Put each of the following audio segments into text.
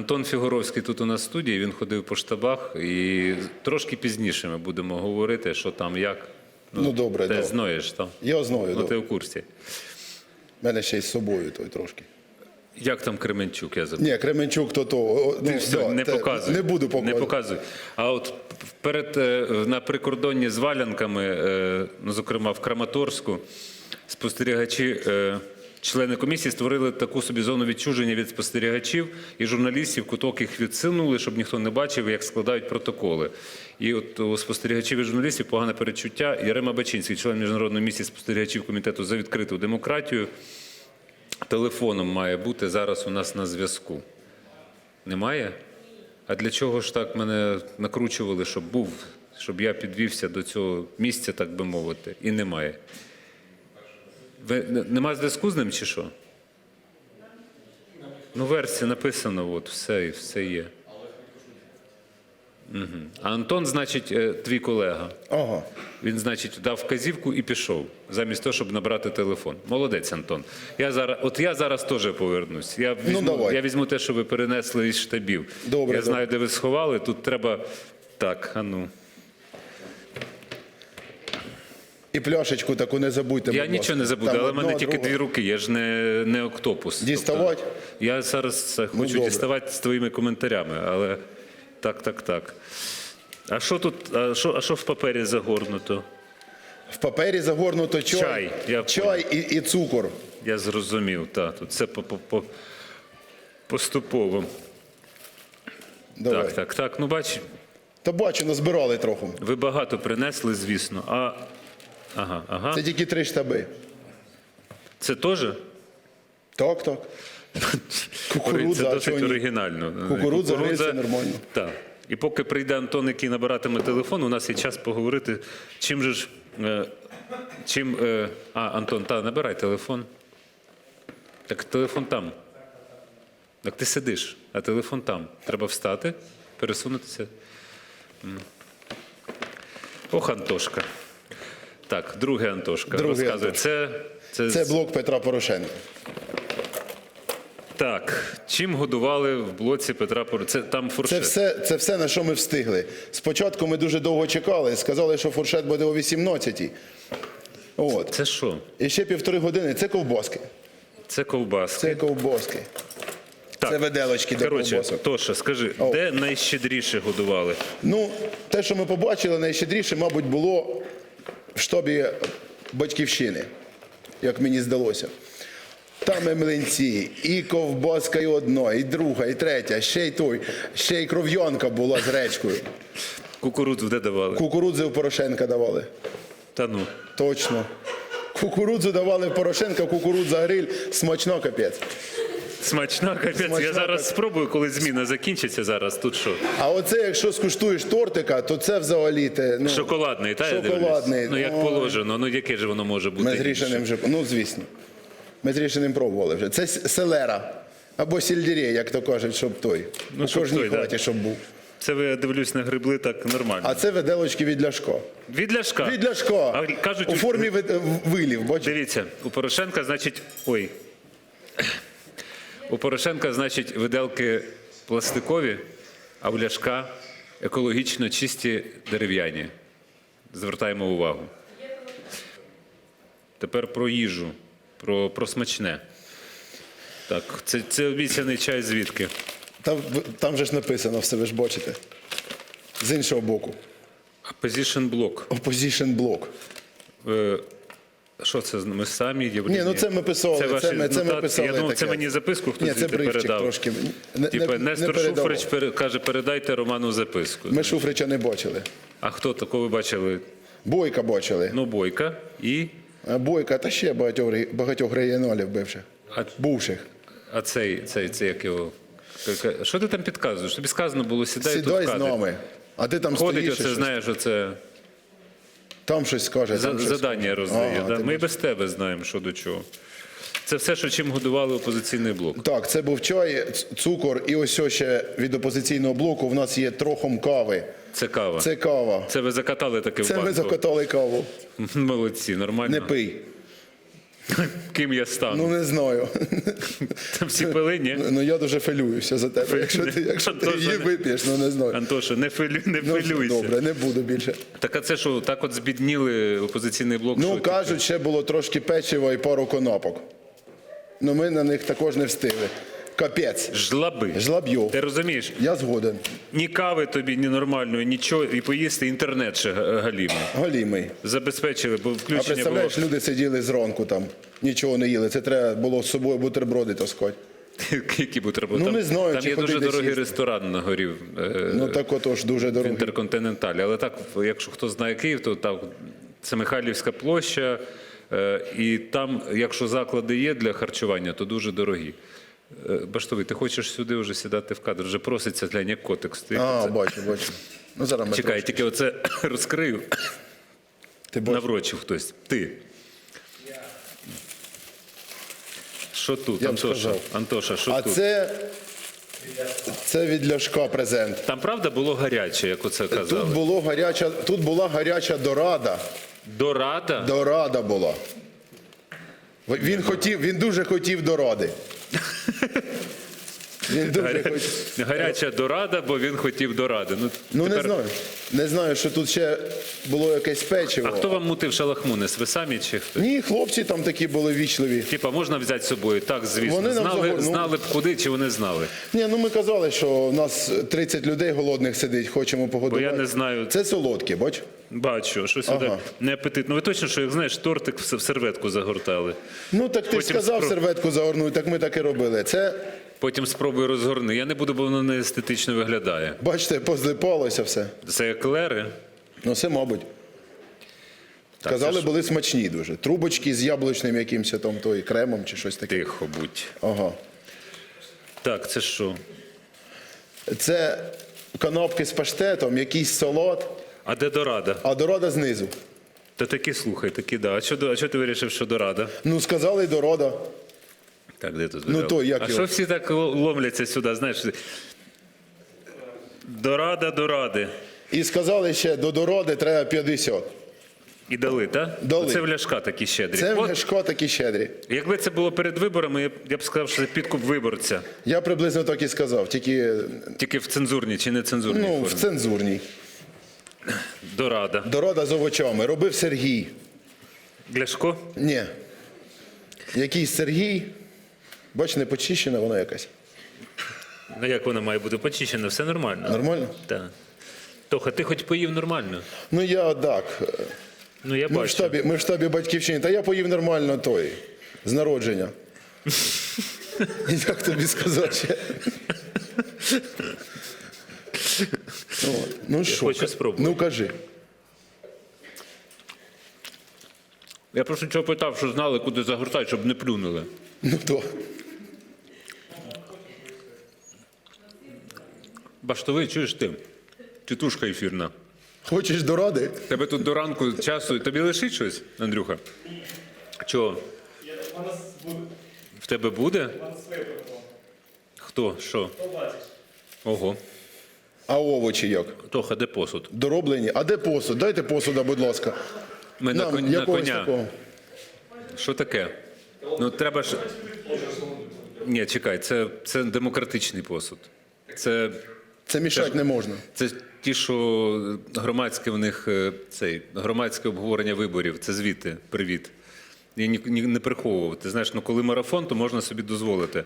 Антон Фігуровський тут у нас в студії, він ходив по штабах, і трошки пізніше ми будемо говорити, що там, як. Ну, добре, Ти добре. знаєш там. Я знаю, Ну, ти в курсі. У мене ще й з собою той трошки. Як там Кременчук, я запитаю. Ні, Кременчук то то. Ну, Все, да, не те- показуй. Не буду Не показуй. А от перед е, на прикордонні з Валянками, е, ну зокрема в Краматорську, спостерігачі. е, Члени комісії створили таку собі зону відчуження від спостерігачів і журналістів, куток їх відсунули, щоб ніхто не бачив, як складають протоколи. І от у спостерігачів і журналістів погане перечуття. Ярема Бачинський, член міжнародної місії спостерігачів комітету за відкриту демократію, телефоном має бути зараз у нас на зв'язку. Немає? А для чого ж так мене накручували, щоб був, щоб я підвівся до цього місця, так би мовити, і немає. Ви, нема зв'язку з ним чи що? Ну, версія написано, от, все, все є. Угу. А Антон, значить, е, твій колега. Ага. Він, значить, дав вказівку і пішов, замість того, щоб набрати телефон. Молодець, Антон. Я зараз, от я зараз теж повернусь. Я візьму, давай. я візьму те, що ви перенесли із штабів. Добре, я знаю, де ви сховали. Тут треба. Так, а ну. І пляшечку таку не забудьте. Я нічого не забуду, але в мене тільки дві руки, я ж не, не октопус. Діставать? Тобто, я зараз це хочу добре. діставати з твоїми коментарями, але так, так, так. А що тут, а що, а що в папері загорнуто? В папері загорнуто чай, Чай, я чай і, і цукор. Я зрозумів, так. Тут це по, по, по, поступово. Давай. Так, так, так. Ну, бач, Та бачу, назбирали трохи. ви багато принесли, звісно. А. Ага, ага. Це тільки три штаби. Це теж? Так, так. Кукурудза, Це досить оригінально. Кукурудза, це нормально. Так. І поки прийде Антон, який набиратиме телефон, у нас є час поговорити, чим же ж. е, Чим, е, а, Антон, та, набирай телефон. Так телефон там. Так ти сидиш, а телефон там. Треба встати, пересунутися. Ох, Антошка. Так, другий Антошка. Другий Розказуй. Антошка. Це, це, Це блок Петра Порошенка. Так, чим годували в блоці Петра Пор... Це там Це все, це все, на що ми встигли. Спочатку ми дуже довго чекали, сказали, що фуршет буде о 18-й. От. Це що? І ще півтори години. Це ковбаски. Це ковбаски. Це ковбаски. так. Це виделочки для Коротше, ковбасок. Тоша, скажи, О. де найщедріше годували? Ну, те, що ми побачили, найщедріше, мабуть, було в штабі батьківщини, як мені здалося. Там і млинці, і ковбаска, і одна, і друга, і третя, ще й той, ще й кров'янка була з речкою. Кукурудзу де давали? Кукурудзи в Порошенка давали. Та ну. Точно. Кукурудзу давали в Порошенка, кукурудза гриль, смачно капець. Смачна, капець. Смачна, Я зараз капець. спробую, коли зміна закінчиться зараз. Тут що? А оце, якщо скуштуєш тортика, то це взагалі те, ну, Шоколадний, та я? Шоколадний, Ну як ой. положено, ну яке ж воно може бути? Ми з рішеним вже, ну звісно. Ми з рішеним пробували вже. Це селера. Або сільдірей, як то кажуть, щоб той. Ну, У щоб кожній той, да. щоб був. Це ви я дивлюсь на грибли так нормально. А це виделочки від ляшко. Від ляшка. Від ляшко. А кажуть, у формі вилів, бачите? Дивіться, у Порошенка, значить, ой. У Порошенка, значить, виделки пластикові, а у Ляшка екологічно чисті дерев'яні. Звертаємо увагу. Тепер про їжу, про, про смачне. Так, це, це обіцяний чай звідки? Там, там же ж написано все, ви ж бачите. З іншого боку. Opposition Block. Opposition блок. Що це? Ми самі є Ні, ну це ми писали. Це, ваші ми, це ми писали. Я думав, це мені записку хтось Ні, це передав. трошки. Не, Типа не, Нестор не. Шуфрич пере- каже, передайте Роману записку. Ми Шуфрича не бачили. А хто такого ви бачили? Бойка бачили. Ну, Бойка і. А Бойка та ще багатьох, багатьох регіоналів бивших. А, Бувших. а цей, цей, цей, як його. Що ти там підказуєш? Тобі сказано було, сідай, Сідай тут з нами. А ти там Ходить, стоїш і оце, знаєш, оце там щось скаже. за- там щось задання роздає. Да? Ми і без тебе знаємо, що до чого. Це все, що чим годували опозиційний блок. Так, це був чай, цукор, і ось ще від опозиційного блоку в нас є трохом кави. Це кава. Це кава. Це ви закатали таке в Це ми банку. закатали каву. Молодці, нормально. Не пий. Ким я стану? Ну не знаю. Там всі пили, ні? Ну я дуже фелююся за тебе. Якщо ти, якщо ти її не- вип'єш, ну не знаю. Антоша, не фелю, не Ну, фелюйся. добре, не буду більше. Так а це що, так от збідніли опозиційний блок? Ну що кажуть, ще було трошки печива і пару конопок. Ну ми на них також не встигли. Капець. Жлаби. Жлаб'йов. Ти розумієш? Я згоден. Ні кави тобі, ні нормальної, нічого, і поїсти інтернет ще га- галімий. Голімий. Забезпечили, бо А включення було. представляєш, люди сиділи зранку там, нічого не їли. Це треба було з собою бутерброди таскати. Які бутерброди? Ну, Там- не знаю, Там чи є дуже дорогий з'їсти. ресторан на горі. е, Ну так отож дуже в дорого. інтерконтиненталі. Але так, якщо хто знає Київ, то там це Михайлівська площа, е, і там, якщо заклади є для харчування, то дуже дорогі. Е, Баштовий, ти хочеш сюди вже сідати в кадр? Вже проситься глянь, як котик стоїть. А, бачу, бачу. Ну зараз ми Чекай, трошки. тільки оце розкрию. Ти бачиш. Наврочив хтось. Ти. Що тут, Я б Антоша? сказав. Антоша, що А тут? це, це від Ляшка презент. Там правда було гаряче, як оце казали. Тут, було гаряча, тут була гаряча дорада. Дорада? Дорада була. Він хотів, він дуже хотів доради. Він дуже Гаря- хотів. Гаряча дорада, бо він хотів доради. Ну, Ну не тепер- знаю. Не знаю, що тут ще було якесь печиво. А хто вам мутив шалахмунес? Ви самі чи хто? Ні, хлопці там такі були вічливі. Типа, можна взяти з собою? Так, звісно. Вони нам знали, ну- знали б куди, чи вони знали? Ні, ну ми казали, що у нас 30 людей голодних сидить, хочемо погодувати. Бо я не знаю. Це солодкі, бач? Бачу, що сюди Ага. не апетитно. Ви точно, що як знаєш, тортик в серветку загортали. Ну так ти Потім сказав спро- серветку загорнути, так ми так і робили. Це, Потім спробуй розгорни. Я не буду, бо воно не естетично виглядає. бачите, позлипалося все. Це еклери. Ну це, мабуть. Так, Казали, були смачні дуже. Трубочки з яблучним якимось там той кремом чи щось таке. Тихо будь. Ага. Так, це що? Це канапки з паштетом, якийсь салат, А де дорада? а дорада знизу. Та такі слухай, такі да. А що, до- а що ти вирішив, що дорада? Ну, сказали дорада. Так, де тут? Ну, то, як а його? що всі так ло- ломляться сюди, знаєш? Дорада, доради. І сказали ще, до дороди треба 50. І дали, так? Дали. Це в ляшка такі щедрі. Це От, Гешко такі щедрі. якби це було перед виборами, я б, я б сказав, що це підкуп виборця. Я приблизно так і сказав, тільки Тільки в цензурній чи не цензурній ну, в цензурній. Дорада. Дорада з овочами. Робив Сергій. Ляшко? Ні. Якийсь Сергій. Бач, не почищена вона якась. Ну як вона має бути почищена? Все нормально. Нормально? Так. Тоха, ти хоч поїв нормально? Ну я так. Ну я Ми в бачу. штабі, ми в штабі батьківщини. Та я поїв нормально той. З народження. Як тобі сказати? ще? Ну що? хочу спробувати. Ну кажи. Я просто чого питав, що знали, куди загортати, щоб не плюнули. Ну то. Баштовий, чуєш ти? Тітушка ефірна. Хочеш до ради? Тебе тут до ранку часу. Тобі лишить щось, Андрюха? Чого? В тебе буде? Хто? Що? Ого. А овочі як? Тоха, де посуд? Дороблені. А де посуд? Дайте посуда, будь ласка. Ми на, Нам кон- на якогось коня. такого. Що таке? Ну треба ж. Ні, чекай, це, це демократичний посуд. Це, Це мішати не можна. це ті, що громадське в них е, цей, громадське обговорення виборів. Це звідти. Привіт. Я ні, ні, не приховував. Ти знаєш, ну коли марафон, то можна собі дозволити.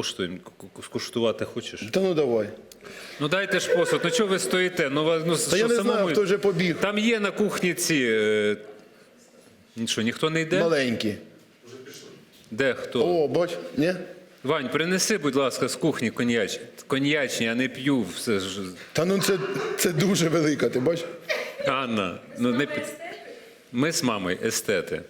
Коштуємо, скуштувати хочеш? Та ну давай. Ну дайте ж посуд. Ну чого ви стоїте? Ну, ва- ну, Та що я не самому- знаю, хто вже побіг. Там є на кухні ці. Е... Що, ніхто не йде? Маленькі. Де хто? О, бач, ні? Вань, принеси, будь ласка, з кухні коньяч. Коньячні, я не п'ю. Все ж. Та ну це, це дуже велика, ти бачиш? Анна, ну не пі- Ми з мамою естети.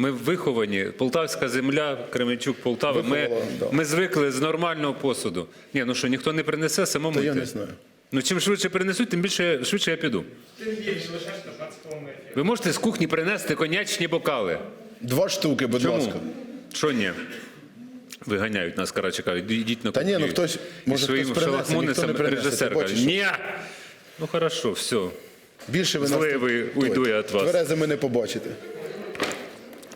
Ми виховані, Полтавська земля, Кременчук, Полтава. Ми, Виховала, да. ми звикли з нормального посуду. Ні, ну що, ніхто не принесе, самому Та я йти. не знаю. Ну чим швидше принесуть, тим більше швидше я піду. Тим більше лишаєш 15 кілометрів. Ви можете з кухні принести коньячні бокали. Два штуки, будь Чому? ласка. Що ні? Виганяють нас, коротше кажуть, йдіть на Та ні, ну хтось- І може, своїм хтось принесе, шалахмунисом ніхто не принесе, режисер ти каже, бачиш, ні. Ну хорошо, все. Більше ви нас тут- уйду я від вас. Тверезими не побачите.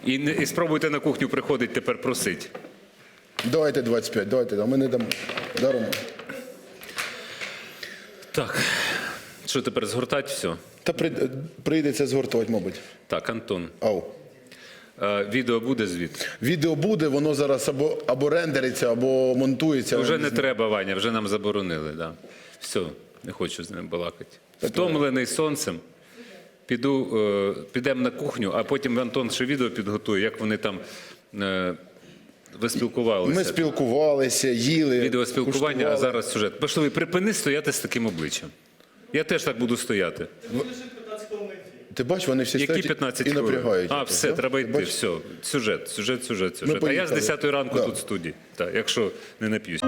І, не- і спробуйте на кухню приходити тепер просить. Давайте 25, давайте, а ми не дамо. Даром. Так. Що тепер згортать все? Та при- прийдеться згортувати, мабуть. Так, Антон. Ау. е, Відео буде звідти? Відео буде, воно зараз або, або рендериться, або монтується. Вже не треба, Ваня, вже нам заборонили. Да. Все, не хочу з ним балакати. Втомлений сонцем. Піду, е, підемо на кухню, а потім Антон ще відео підготує, як вони там е, ви спілкувалися. Ми спілкувалися, їли. Відео спілкування, а зараз сюжет. Пошли, припини стояти з таким обличчям. Я теж так буду стояти. Ти бачиш, вони всі Які стоять 15 і напрягають. А, все, да? треба йти. Все. Сюжет, сюжет, сюжет, сюжет. а я з поїхали. 10 ранку Да. тут в студії. Так, якщо не нап'юсь.